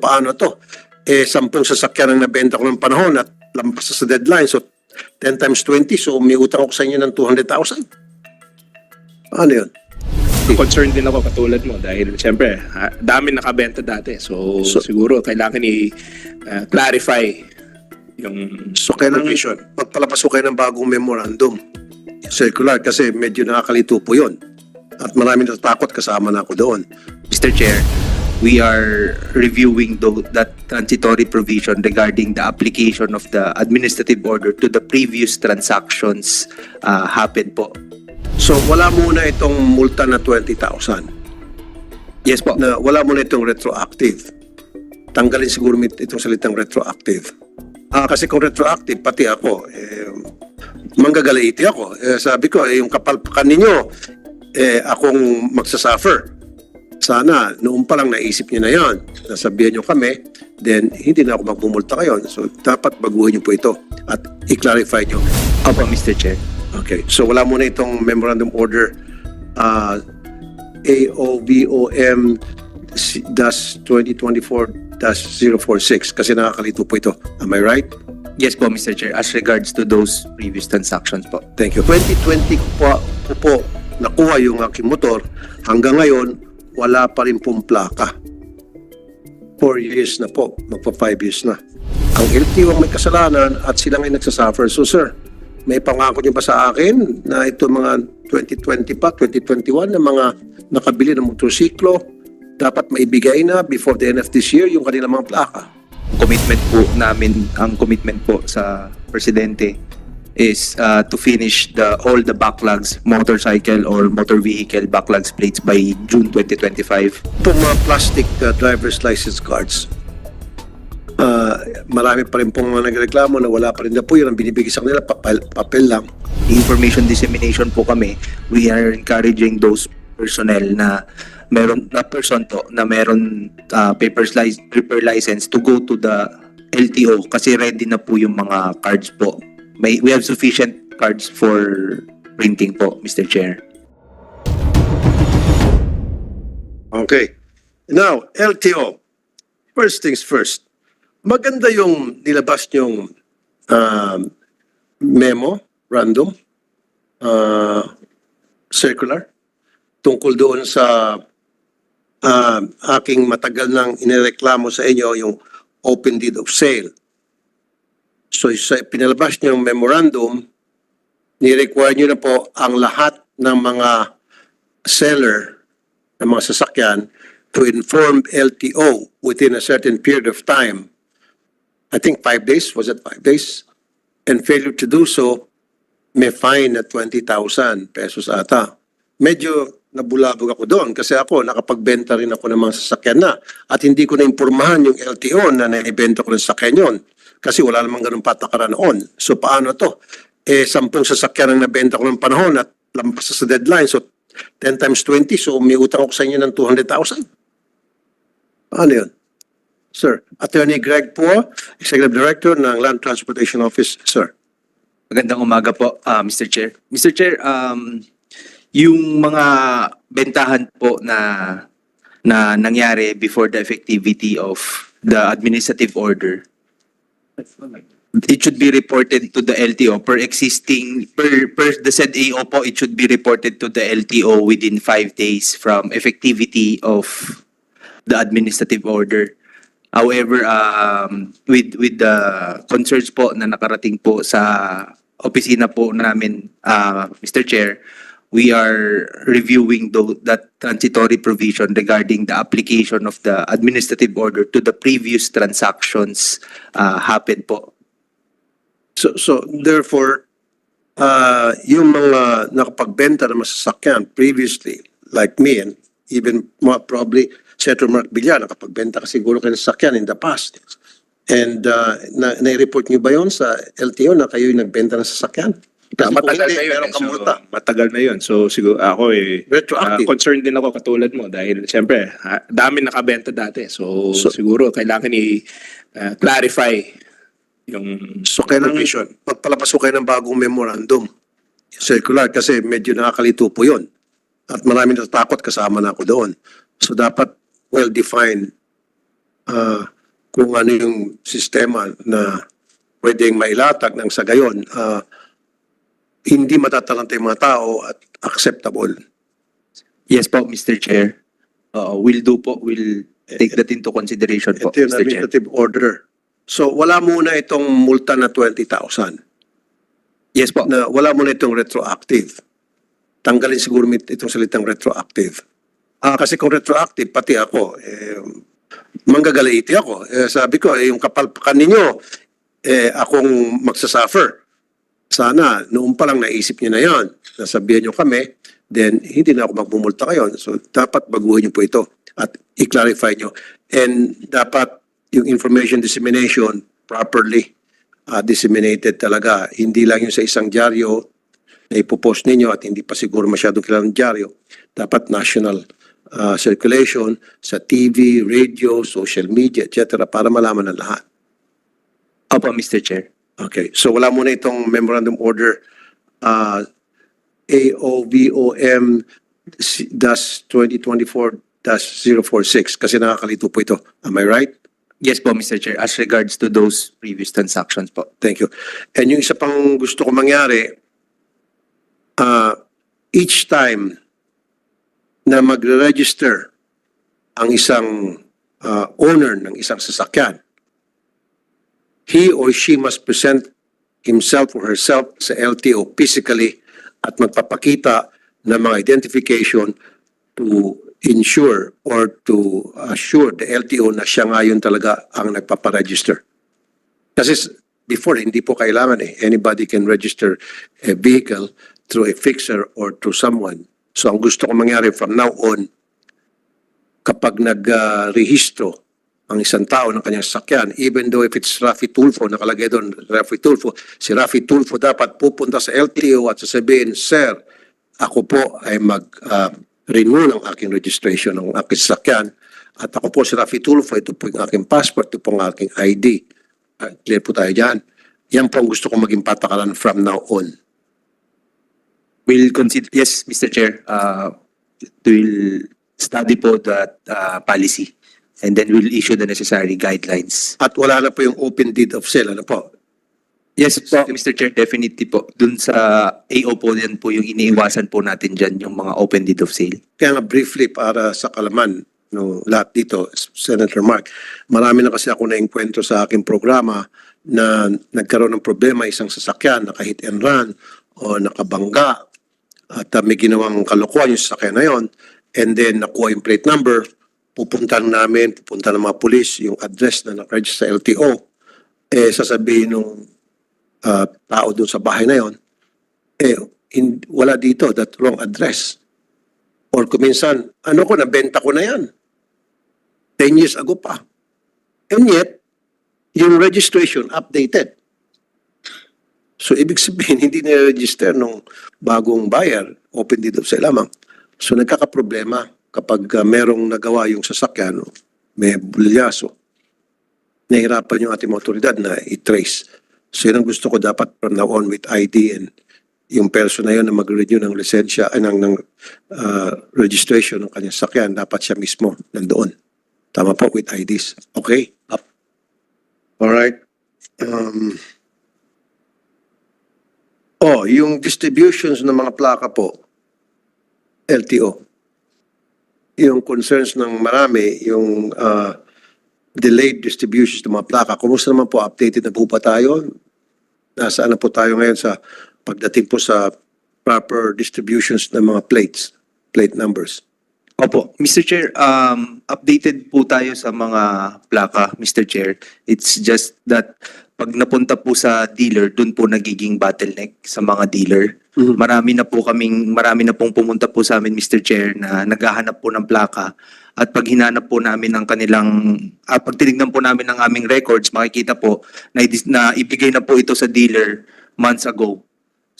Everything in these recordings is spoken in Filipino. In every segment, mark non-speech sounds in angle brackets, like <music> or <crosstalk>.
paano to? Eh, sampung sasakyan ang nabenta ko ng panahon at lampas sa deadline. So, 10 times 20, so may utang ako sa inyo ng 200,000. Paano yun? Concerned din ako katulad mo dahil siyempre, ha, dami nakabenta dati. So, So- siguro kailangan i-clarify yung So, kailangan provision. magpalabas ko kayo ng bagong memorandum. Circular, kasi medyo nakakalito po yun. At marami natatakot kasama na ako doon. Mr. Chair, we are reviewing tho- that transitory provision regarding the application of the administrative order to the previous transactions uh, happened po. So, wala muna itong multa na 20,000. Yes po. Na wala muna itong retroactive. Tanggalin siguro itong salitang retroactive. Ah, kasi kung retroactive, pati ako, eh, manggagalaiti ako. Eh, sabi ko, eh, yung kapalpakan ninyo, eh, akong magsasuffer. Sana, noon pa lang naisip niyo na yan. Nasabihan niyo kami, then hindi na ako magmumulta ngayon. So, dapat baguhin niyo po ito at i-clarify niyo. Opo, Mr. Chair. Okay. So wala muna itong memorandum order uh, AOBOM si- dash 2024-046 kasi nakakalito po ito. Am I right? Yes po, Mr. Chair. As regards to those previous transactions po. Thank you. 2020 ko po, po nakuha yung aking motor. Hanggang ngayon, wala pa rin pong plaka. Four years na po. Magpa five years na. Ang LTO ang may kasalanan at sila ngay nagsasuffer. So sir, may pangako niyo ba sa akin na ito mga 2020 pa, 2021 na mga nakabili ng motorsiklo dapat maibigay na before the end of this year yung kanilang mga plaka? Commitment po namin, ang commitment po sa Presidente is uh, to finish the all the backlogs, motorcycle or motor vehicle backlogs plates by June 2025. Itong mga plastic uh, driver's license cards, uh, marami pa rin pong mga nagreklamo na wala pa rin na po yun. Ang binibigay sa kanila, papel, papel lang. information dissemination po kami, we are encouraging those personnel na meron na person po na meron uh, papers lic- paper license to go to the LTO kasi ready na po yung mga cards po. May we have sufficient cards for printing po, Mr. Chair. Okay. Now, LTO. First things first. Maganda yung nilabas yung um, memo, random, uh, circular, tungkol doon sa uh, aking matagal nang inireklamo sa inyo yung open deed of sale. So sa pinalabas niyo yung memorandum, ni-require niyo na po ang lahat ng mga seller ng mga sasakyan to inform LTO within a certain period of time. I think five days, was it five days? And failure to do so, may fine na 20,000 pesos ata. Medyo nabulabog ako doon kasi ako nakapagbenta rin ako ng mga sasakyan na at hindi ko na-impormahan yung LTO na naibenta ko ng sasakyan yon kasi wala namang ganun patakaran noon. So paano to? Eh, sampung sasakyan ang nabenta ko ng panahon at lampas sa deadline. So 10 times 20, so may utang ako sa inyo ng 200,000. Paano yun? Sir, Attorney Greg po, Executive Director ng Land Transportation Office. Sir. Magandang umaga po, uh, Mr. Chair. Mr. Chair, um, yung mga bentahan po na na nangyari before the effectivity of the administrative order, it should be reported to the LTO per existing, per, per the said AO po, it should be reported to the LTO within five days from effectivity of the administrative order. However, um, with with the concerns po na nakarating po sa opisina po namin, uh, Mr. Chair, we are reviewing tho- that transitory provision regarding the application of the administrative order to the previous transactions uh, happened po. So, so therefore, uh, yung mga nakapagbenta ng masasakyan previously, like me and even more probably Senator Mark Villar, nakapagbenta ka siguro kayo ng sasakyan in the past. And uh, na, na-report niyo ba yon sa LTO na kayo yung nagbenta ng sasakyan? Kasi matagal na yun. meron eh. kang So, multa. matagal na yun. So, siguro ako eh, Retroactive. ah, concerned din ako katulad mo dahil siyempre, ha, dami nakabenta dati. So, So- siguro kailangan i-clarify yung So kailangan provision. magpalabas ko kayo ng bagong memorandum. Circular kasi medyo nakakalito po yun. At marami natatakot kasama na ako doon. So dapat well-defined ah, kung ano yung sistema na pwedeng mailatag ng sa gayon, ah, hindi matatalanta yung mga tao at acceptable. Yes po, Mr. Chair. Uh, will do po. Will take that into consideration po, Ito yung Mr. Chair. administrative order. So wala muna itong multa na 20,000. Yes po. Na wala muna itong retroactive. Tanggalin siguro mit- itong salitang retroactive. Ah, kasi kung retroactive, pati ako, eh, manggagalaiti ako. Eh, sabi ko, eh, yung kapalpakan ninyo, eh, akong magsasuffer. Sana, noon pa lang naisip niyo na yon, nasabihan niyo kami, then hindi na ako magmumulta ngayon. So, dapat baguhin niyo po ito at i-clarify niyo. And dapat yung information dissemination properly uh, disseminated talaga. Hindi lang yung sa isang dyaryo na ipopost ninyo at hindi pa siguro masyadong kilalang dyaryo. Dapat national uh, circulation sa TV, radio, social media, etc. para malaman ng lahat. Opo, Mr. Chair. Okay, so wala muna itong memorandum order uh, AOVOM dash 2024-046 kasi nakakalito po ito. Am I right? Yes po, Mr. Chair. As regards to those previous transactions po. Thank you. And yung isa pang gusto ko mangyari, uh, each time na magre-register ang isang uh, owner ng isang sasakyan, he or she must present himself or herself sa LTO physically at magpapakita ng mga identification to ensure or to assure the LTO na siya nga yun talaga ang nagpaparegister. Kasi before, hindi po kailangan eh. Anybody can register a vehicle through a fixer or through someone. So ang gusto ko mangyari from now on, kapag nag-rehistro ang isang tao ng kanyang sasakyan, even though if it's Rafi Tulfo, nakalagay doon, Rafi Tulfo, si Rafi Tulfo dapat pupunta sa LTO at sasabihin, Sir, ako po ay mag-renew ng aking registration ng aking sasakyan at ako po si Rafi Tulfo, ito po yung aking passport, ito po ang aking ID. Ah, clear po tayo dyan. Yan po ang gusto kong maging patakaran from now on. We'll consider, yes, Mr. Chair. Uh, we'll study po that uh, policy and then we'll issue the necessary guidelines. At wala na po yung open deed of sale. Ano po? Yes po, Mr. Chair, definitely po. Dun sa AO po yan po yung iniiwasan po natin dyan, yung mga open deed of sale. Kaya nga briefly para sa kalaman no lahat dito, Senator Mark, marami na kasi ako na-enkwentro sa aking programa na nagkaroon ng problema isang sasakyan, naka-hit and run o nakabangga at uh, may ginawang kalokohan yung sasakyan na yon and then nakuha yung plate number, pupunta namin, pupunta ng mga pulis yung address na nakaregister sa LTO, eh sasabihin nung uh, tao doon sa bahay na yon, eh hin- wala dito, that wrong address. Or kuminsan, ano ko, nabenta ko na yan. 10 years ago pa. And yet, yung registration updated. So, ibig sabihin, <laughs> hindi na-register nung bagong buyer, open of sale lamang. So, nagkakaproblema kapag uh, merong nagawa yung sasakyan, may bulyaso, nahirapan yung ating otoridad na i-trace. So, yun ang gusto ko dapat from now on with ID and yung person na yun na mag-renew ng lisensya, ay, ng, ng uh, registration ng kanyang sakyan, dapat siya mismo nandoon. Tama po with IDs. Okay? Up. Alright. Um, oh, yung distributions ng mga plaka po, LTO. Yung concerns ng marami, yung uh, delayed distributions ng mga plaka. Kumusta naman po? Updated na po ba tayo? Nasaan na po tayo ngayon sa pagdating po sa proper distributions ng mga plates, plate numbers? Opo, Mr. Chair, um, updated po tayo sa mga plaka, Mr. Chair. It's just that pag napunta po sa dealer, dun po nagiging bottleneck sa mga dealer. Mhm. Marami na po kaming, marami na pong pumunta po sa amin, Mr. Chair, na naghahanap po ng plaka. At pag hinanap po namin ng kanilang, ah, pag tinignan po namin ng aming records, makikita po na, na ibigay na po ito sa dealer months ago.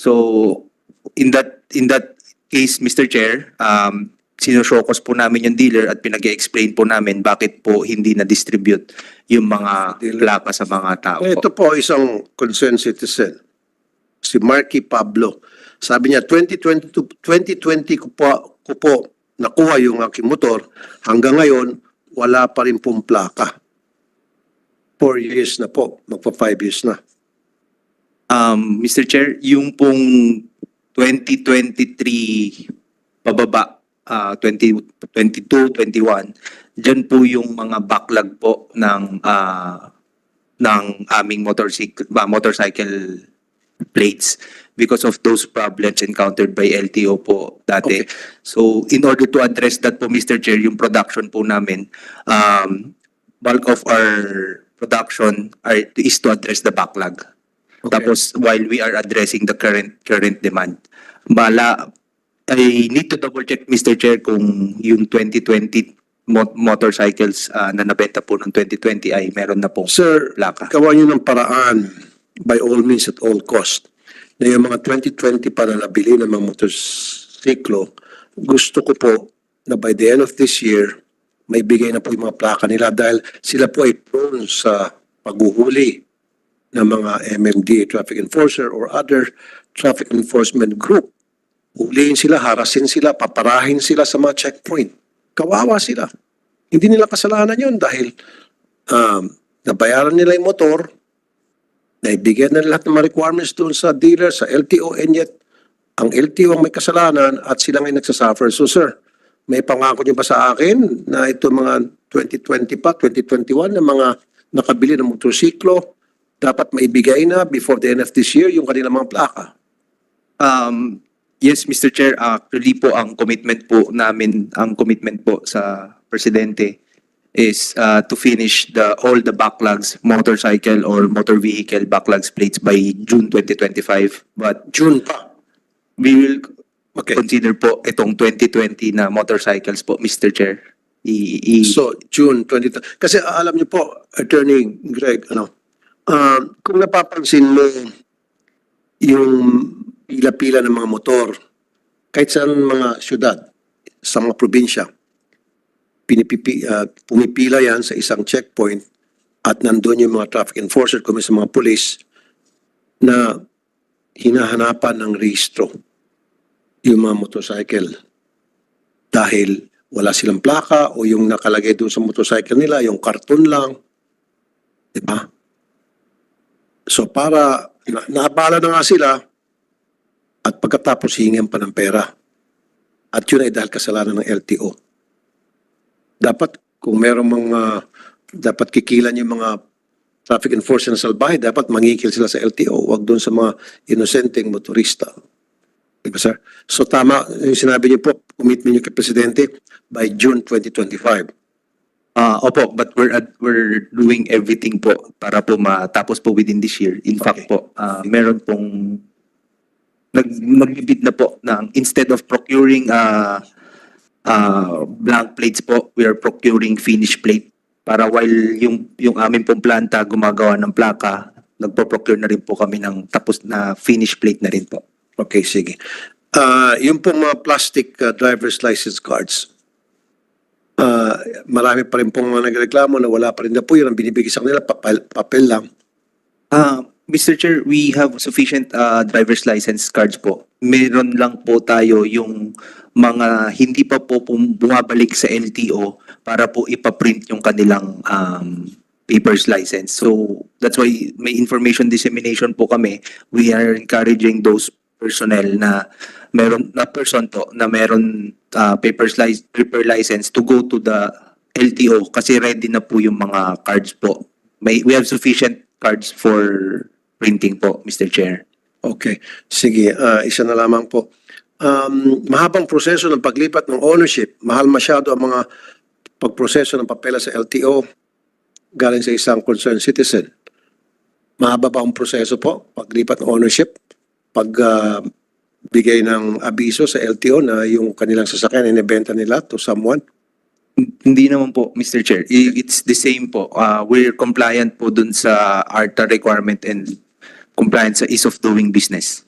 So, in that, in that case, Mr. Chair, um, sinushokos po namin yung dealer at pinag-explain po namin bakit po hindi na-distribute yung mga plaka sa mga tao po. Ito po isang concerned citizen. Si Marky Pablo. Sabi niya, 2022, 2020 ko po, ko po nakuha yung aking motor. Hanggang ngayon, wala pa rin pong plaka. years na po, magpa five years na. Um, Mr. Chair, yung pong 2023 pababa, ah 2022, 21, dyan po yung mga backlog po ng ah, ng aming motorcycle, ba, motorcycle plates because of those problems encountered by LTO po dati. Okay. So in order to address that po Mr. Chair, yung production po namin, um, bulk of our production are, is to address the backlog. Okay. Tapos while we are addressing the current current demand, bala I need to double check Mr. Chair kung yung 2020 mo- motorcycles ah, na nabenta po ng 2020 ay meron na pong Sir, plaka. gawa nyo ng paraan by all means at all cost na yung mga 2020 pa na nabili ng mga motorsiklo, gusto ko po na by the end of this year, may bigay na po yung mga plaka nila dahil sila po ay prone sa paghuhuli ng mga MMDA traffic enforcer or other traffic enforcement group. Huliin sila, harasin sila, paparahin sila sa mga checkpoint. Kawawa sila. Hindi nila kasalanan yun dahil um, nabayaran nila yung motor, naibigyan na lahat ng mga requirements doon sa dealer, sa LTO, and yet, ang LTO ang may kasalanan at sila ngay nagsasuffer. So sir, may pangako niyo ba sa akin na ito mga 2020 pa, 2021 na mga nakabili ng motorsiklo, dapat maibigay na before the end of this year yung kanilang mga plaka? Um, yes, Mr. Chair, actually po ang commitment po namin, ang commitment po sa presidente is uh, to finish the all the backlogs, motorcycle or motor vehicle backlogs plates by June 2025. But June pa. we will Okay. consider po itong 2020 na motorcycles po, Mr. Chair. I, i- So, June 20. Kasi alam niyo po, Attorney Greg, ano, um, kung napapansin mo yung pila-pila ng mga motor, kahit sa mga syudad, sa mga probinsya, pinipipi, ah, pumipila yan sa isang checkpoint at nandun yung mga traffic enforcer kumi sa mga police na hinahanapan ng rehistro yung mga motorcycle dahil wala silang plaka o yung nakalagay doon sa motorcycle nila, yung karton lang. Di ba? So para, na, naabala na nga sila at pagkatapos hingin pa ng pera. At yun ay dahil kasalanan ng LTO. Dapat kung merong mga, dapat kikilan yung mga traffic enforcer na salbahe, dapat mangikil sila sa LTO, wag doon sa mga inosenteng motorista. Di ba, sir? So tama, yung sinabi niyo po, commitment niyo kay Presidente by June 2025. Ah, opo, but we're ad- we're doing everything po para po matapos po within this year. In fact Okay. po, ah, meron pong nag nagbibid na po ng instead of procuring ah ah, blank plates po, we are procuring finished plate para while yung yung aming pong planta gumagawa ng plaka, nagpo-procure na rin po kami ng tapos na finished plate na rin po. Okay, sige. Ah, yung pong mga plastic ah, driver's license cards, ah, marami pa rin pong mga nagreklamo na wala pa rin na po yun. Ang binibigay sa kanila, papel, papel lang. Ah, Mr. Chair, we have sufficient uh, driver's license cards po. Meron lang po tayo yung mga hindi pa po bumabalik sa LTO para po ipaprint yung kanilang um, papers license. So that's why may information dissemination po kami. We are encouraging those personnel na meron na person to na meron uh, papers license paper license to go to the LTO kasi ready na po yung mga cards po. May we have sufficient cards for printing po, Mr. Chair. Okay, sige. ah, isa na lamang po. Um, mahabang proseso ng paglipat ng ownership. Mahal masyado ang mga pagproseso ng papela sa LTO galing sa isang concerned citizen. Mahaba ba ang proseso po? Paglipat ng ownership? Pag ah, bigay ng abiso sa LTO na yung kanilang sasakyan inibenta nila to someone? Hindi naman po, Mr. Chair. I- It's the same po. Uh, we're compliant po dun sa ARTA requirement and compliant sa ease of doing business.